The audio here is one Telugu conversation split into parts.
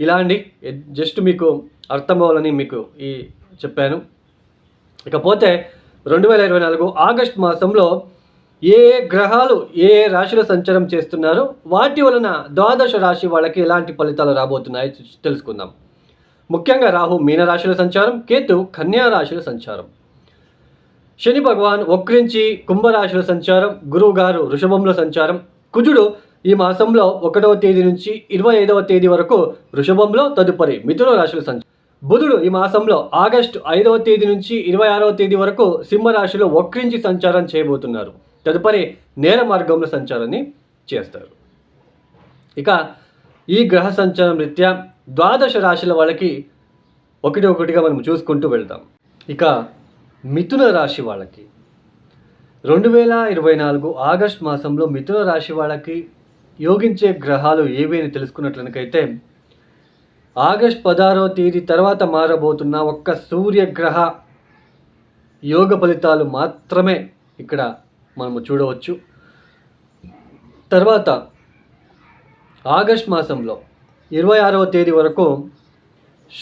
ఇలా అండి. జస్ట్ మీకు అర్థం అవ్వాలని మీకు ఈ చెప్పాను. ఇకపోతే రెండు వేల ఇరవై నాలుగు ఆగస్ట్ మాసంలో ఏ గ్రహాలు ఏ ఏ రాశిలో సంచారం చేస్తున్నారో వాటి వలన ద్వాదశ రాశి వాళ్ళకి ఎలాంటి ఫలితాలు రాబోతున్నాయో తెలుసుకుందాం. ముఖ్యంగా రాహు మీనరాశిలో సంచారం కేతు కన్యా రాశిలో సంచారం. శని భగవాన్ వక్రించి కుంభరాశిలో సంచారం గురువు గారు వృషభంలో సంచారం కుజుడు ఈ మాసంలో ఒకటవ తేదీ నుంచి ఇరవై ఐదవ తేదీ వరకు వృషభంలో తదుపరి మిథున రాశిలో సంచారం బుధుడు ఈ మాసంలో ఆగస్టు ఐదవ తేదీ నుంచి ఇరవై ఆరవ తేదీ వరకు సింహరాశిలో వక్రించి సంచారం చేయబోతున్నారు. తదుపరి నేర మార్గంలో సంచారాన్ని చేస్తారు. ఇక ఈ గ్రహ సంచారం రీత్యా ద్వాదశ రాశుల వాళ్ళకి ఒకటి ఒకటిగా మనం చూసుకుంటూ వెళ్దాం. ఇక మిథున రాశి వాళ్ళకి. రెండు వేల ఇరవై నాలుగు ఆగస్ట్ మాసంలో మిథున రాశి వాళ్ళకి యోగించే గ్రహాలు ఏవి అని తెలుసుకున్నట్లనకైతే ఆగస్ట్ పదహారవ తేదీ తర్వాత మారబోతున్న ఒక్క సూర్యగ్రహ యోగ ఫలితాలు మాత్రమే ఇక్కడ మనము చూడవచ్చు. తర్వాత ఆగస్ట్ మాసంలో ఇరవై ఆరవ తేదీ వరకు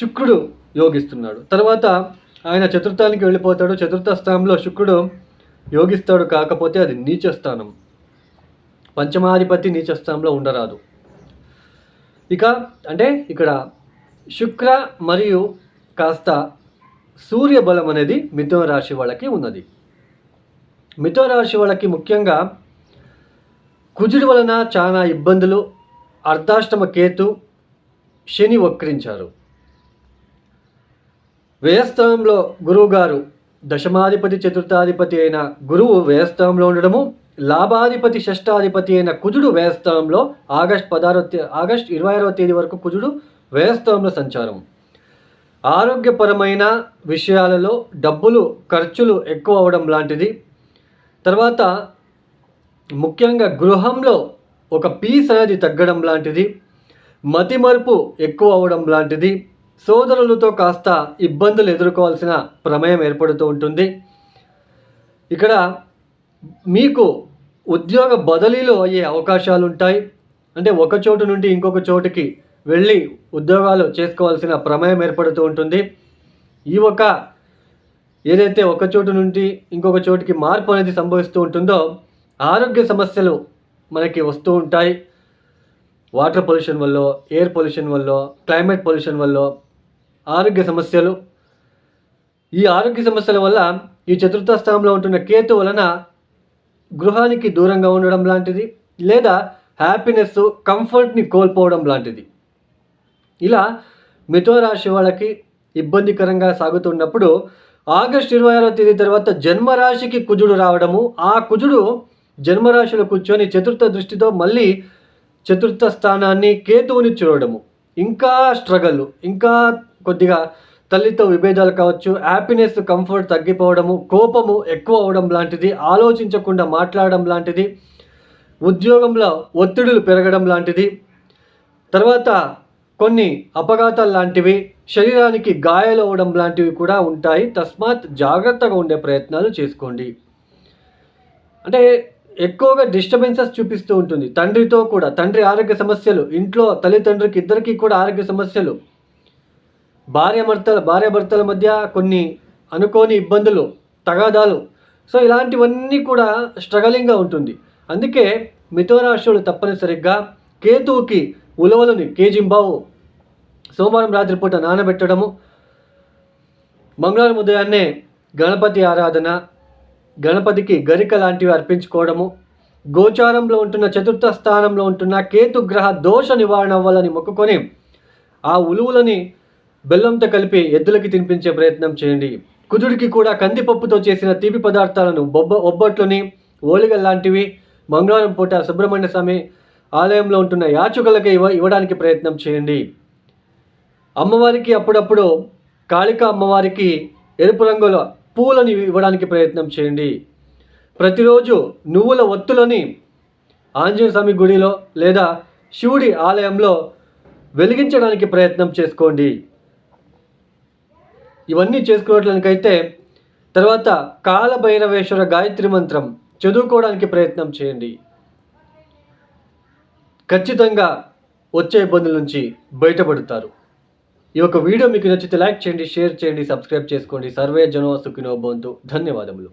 శుక్రుడు యోగిస్తున్నాడు. తర్వాత ఆయన చతుర్థానికి వెళ్ళిపోతాడు. చతుర్థ స్థానంలో శుక్రుడు యోగిస్తాడు. కాకపోతే అది నీచ స్థానం పంచమాధిపతి నీచస్థానంలో ఉండరాదు. ఇక అంటే ఇక్కడ శుక్ర మరియు కాస్త సూర్య బలం అనేది మిథున రాశి వాళ్ళకి ఉన్నది. మిథున రాశి వాళ్ళకి ముఖ్యంగా కుజుడి వలన చాలా ఇబ్బందులు అర్ధాష్టమ కేతు శని వక్రించారు. వ్యయస్థానంలో గురువు గారు దశమాధిపతి చతుర్థాధిపతి అయిన గురువు వ్యయస్థానంలో ఉండడము లాభాధిపతి షష్టాధిపతి అయిన కుజుడు వ్యయస్థానంలో ఆగస్ట్ పదహారో ఆగస్ట్ ఇరవై ఆరో తేదీ వరకు కుజుడు వ్యయస్థానంలో సంచారం. ఆరోగ్యపరమైన విషయాలలో డబ్బులు ఖర్చులు ఎక్కువ అవడం లాంటిది. తర్వాత ముఖ్యంగా గృహంలో ఒక పీస్ అనేది తగ్గడం లాంటిది. మతిమరుపు ఎక్కువ అవడం లాంటిది. సోదరులతో కాస్త ఇబ్బందులు ఎదుర్కోవాల్సిన ప్రమేయం ఏర్పడుతూ ఉంటుంది. ఇక్కడ మీకు ఉద్యోగ బదిలీలు అయ్యే అవకాశాలు ఉంటాయి అంటే ఒక చోటు నుండి ఇంకొక చోటుకి వెళ్ళి ఉద్యోగాలు చేసుకోవాల్సిన ప్రమేయం ఏర్పడుతూ ఉంటుంది. ఈ ఒక ఏదైతే ఒక చోటు నుండి ఇంకొక చోటుకి మార్పు అనేది సంభవిస్తూ ఉంటుందో ఆరోగ్య సమస్యలు మనకి వస్తూ ఉంటాయి. వాటర్ పొల్యూషన్ వల్ల ఎయిర్ పొల్యూషన్ వల్ల క్లైమేట్ పొల్యూషన్ వల్ల ఆరోగ్య సమస్యలు. ఈ ఆరోగ్య సమస్యల వల్ల ఈ చతుర్థ స్థానంలో ఉంటున్న కేతు వలన గృహానికి దూరంగా ఉండడం లాంటిది లేదా హ్యాపీనెస్ కంఫర్ట్ని కోల్పోవడం లాంటిది. ఇలా మిథున రాశి వాళ్ళకి ఇబ్బందికరంగా సాగుతున్నప్పుడు ఆగస్ట్ ఇరవై ఆరో తేదీ తర్వాత జన్మరాశికి కుజుడు రావడము ఆ కుజుడు జన్మరాశిలో కూర్చొని చతుర్థ దృష్టితో మళ్ళీ చతుర్థ స్థానాన్ని కేతువుని చూడడము. ఇంకా స్ట్రగల్ ఇంకా కొద్దిగా తల్లితో విభేదాలు కావచ్చు హ్యాపీనెస్ కంఫర్ట్ తగ్గిపోవడము కోపము ఎక్కువ అవడం లాంటిది ఆలోచించకుండా మాట్లాడడం లాంటిది ఉద్యోగంలో ఒత్తిడులు పెరగడం లాంటిది తర్వాత కొన్ని అపఘాతాలు లాంటివి శరీరానికి గాయాలు అవ్వడం లాంటివి కూడా ఉంటాయి. తస్మాత్ జాగ్రత్తగా ఉండే ప్రయత్నాలు చేసుకోండి. అంటే ఎక్కువగా డిస్టర్బెన్సెస్ చూపిస్తూ ఉంటుంది. తండ్రితో కూడా తండ్రి ఆరోగ్య సమస్యలు ఇంట్లో తల్లిదండ్రులకి ఇద్దరికీ కూడా ఆరోగ్య సమస్యలు భార్యాభర్తల భార్యాభర్తల మధ్య కొన్ని అనుకోని ఇబ్బందులు తగాదాలు. సో ఇలాంటివన్నీ కూడా స్ట్రగలింగ్గా ఉంటుంది. అందుకే మిథునరాశులు తప్పనిసరిగా కేతువుకి ఉలవలని కేజింబావు సోమవారం రాత్రిపూట నానబెట్టడము మంగళవారం ఉదయాన్నే గణపతి ఆరాధన గణపతికి గరిక లాంటివి అర్పించుకోవడము గోచారంలో ఉంటున్న చతుర్థ స్థానంలో ఉంటున్న కేతు గ్రహ దోష నివారణ అవ్వాలని మొక్కుకొని ఆ ఉలువులని బెల్లంతో కలిపి ఎద్దులకి తినిపించే ప్రయత్నం చేయండి. కుదుడికి కూడా కందిపప్పుతో చేసిన తీపి పదార్థాలను బొబ్బ ఒబ్బట్లని ఓలిగల్ లాంటివి మంగళవారం పూట సుబ్రహ్మణ్య స్వామి ఆలయంలో ఉంటున్న యాచకులకి ఇవ్వ ఇవ్వడానికి ప్రయత్నం చేయండి. అమ్మవారికి అప్పుడప్పుడు కాళిక అమ్మవారికి ఎరుపు రంగుల పూలని ఇవ్వడానికి ప్రయత్నం చేయండి. ప్రతిరోజు నువ్వుల ఒత్తులని ఆంజనేయ స్వామి గుడిలో లేదా శివుడి ఆలయంలో వెలిగించడానికి ప్రయత్నం చేసుకోండి. ఇవన్నీ చేసుకోవడానికైతే తర్వాత కాలభైరవేశ్వర గాయత్రి మంత్రం చదువుకోవడానికి ప్రయత్నం చేయండి. ఖచ్చితంగా వచ్చే ఇబ్బందుల నుంచి బయటపడతారు. ఈ యొక్క వీడియో మీకు నచ్చితే లైక్ చేయండి షేర్ చేయండి సబ్స్క్రైబ్ చేసుకోండి. సర్వే జనో సుఖినో బంతు ధన్యవాదములు.